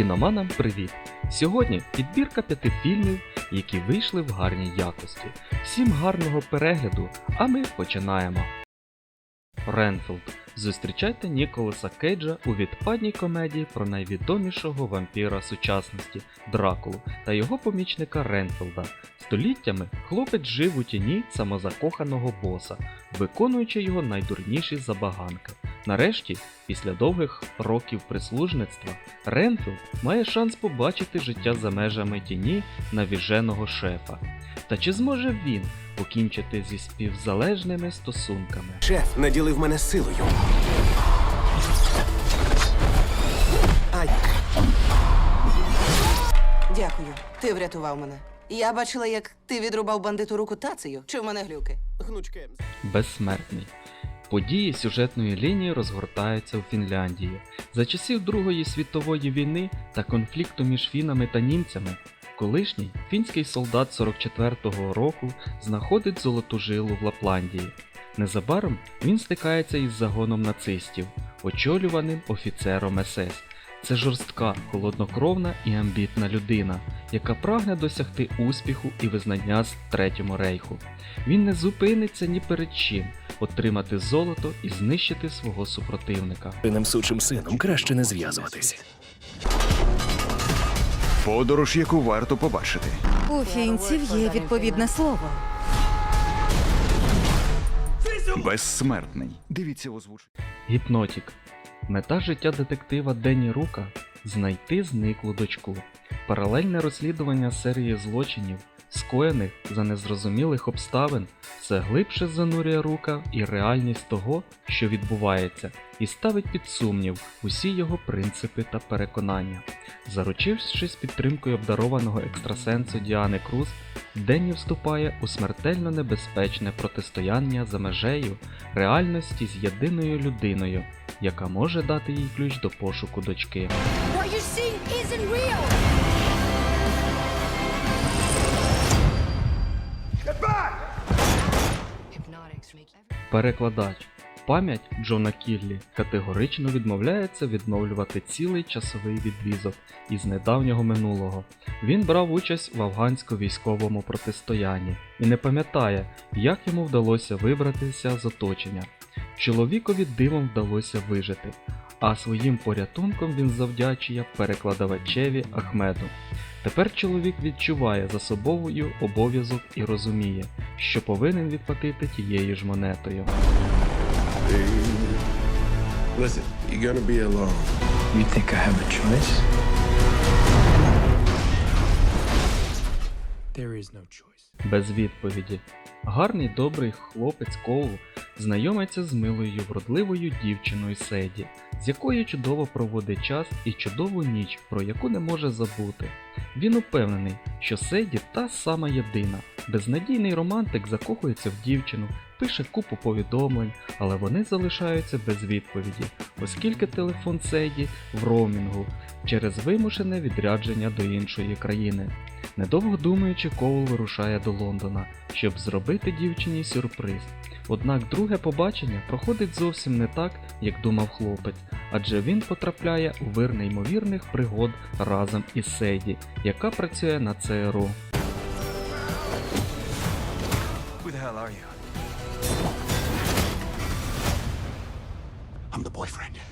Кіноманам привіт! Сьогодні підбірка п'яти фільмів, які вийшли в гарній якості. Всім гарного перегляду, а ми починаємо. Ренфілд. Зустрічайте Ніколаса Кейджа у відпадній комедії про найвідомішого вампіра сучасності Дракулу та його помічника Ренфілда. Століттями хлопець жив у тіні самозакоханого боса, виконуючи його найдурніші забаганки. Нарешті, після довгих років прислужництва, Ренфілд має шанс побачити життя за межами тіні навіженого шефа. Та чи зможе він покінчити зі співзалежними стосунками? Шеф наділив мене силою. Ай, Дякую, ти врятував мене. Я бачила, як ти відрубав бандиту руку тацею. Чи в мене глюки? гнучке. Безсмертний. Події сюжетної лінії розгортаються у Фінляндії. За часів Другої світової війни та конфлікту між фінами та німцями, колишній фінський солдат 44-го року знаходить золоту жилу в Лапландії. Незабаром він стикається із загоном нацистів, очолюваним офіцером СС. Це жорстка, холоднокровна і амбітна людина, яка прагне досягти успіху і визнання з Третьому рейху. Він не зупиниться ні перед чим отримати золото і знищити свого супротивника. Ним сучим сином краще не зв'язуватись. Подорож, яку варто побачити. У фінців є відповідне слово. Безсмертний. Дивіться озвучення. Гіпнотік. Мета життя детектива Денні Рука знайти зниклу дочку. Паралельне розслідування серії злочинів, скоєних за незрозумілих обставин, все глибше занурює рука і реальність того, що відбувається, і ставить під сумнів усі його принципи та переконання. Заручившись підтримкою обдарованого екстрасенсу Діани Круз, Денні вступає у смертельно небезпечне протистояння за межею реальності з єдиною людиною, яка може дати їй ключ до пошуку дочки. What you're seeing isn't real! Перекладач. Пам'ять Джона Кіллі категорично відмовляється відновлювати цілий часовий відрізок із недавнього минулого. Він брав участь в афгансько-військовому протистоянні і не пам'ятає, як йому вдалося вибратися з оточення. Чоловікові дивом вдалося вижити, а своїм порятунком він завдячує перекладавачеві Ахмеду. Тепер чоловік відчуває за собою обов'язок і розуміє, що повинен відплатити тією ж монетою. Listen, you're gonna be alone. You think I have a choice? There is no choice. без відповіді. Гарний добрий хлопець Коул знайомиться з милою вродливою дівчиною Седі, з якою чудово проводить час і чудову ніч, про яку не може забути. Він упевнений, що Седі та сама єдина. Безнадійний романтик закохується в дівчину, пише купу повідомлень, але вони залишаються без відповіді, оскільки телефон Седі в роумінгу через вимушене відрядження до іншої країни. Недовго думаючи, Коул вирушає до Лондона, щоб зробити дівчині сюрприз. Однак друге побачення проходить зовсім не так, як думав хлопець, адже він потрапляє у вир неймовірних пригод разом із Седі, яка працює на ЦРУ. boyfriend.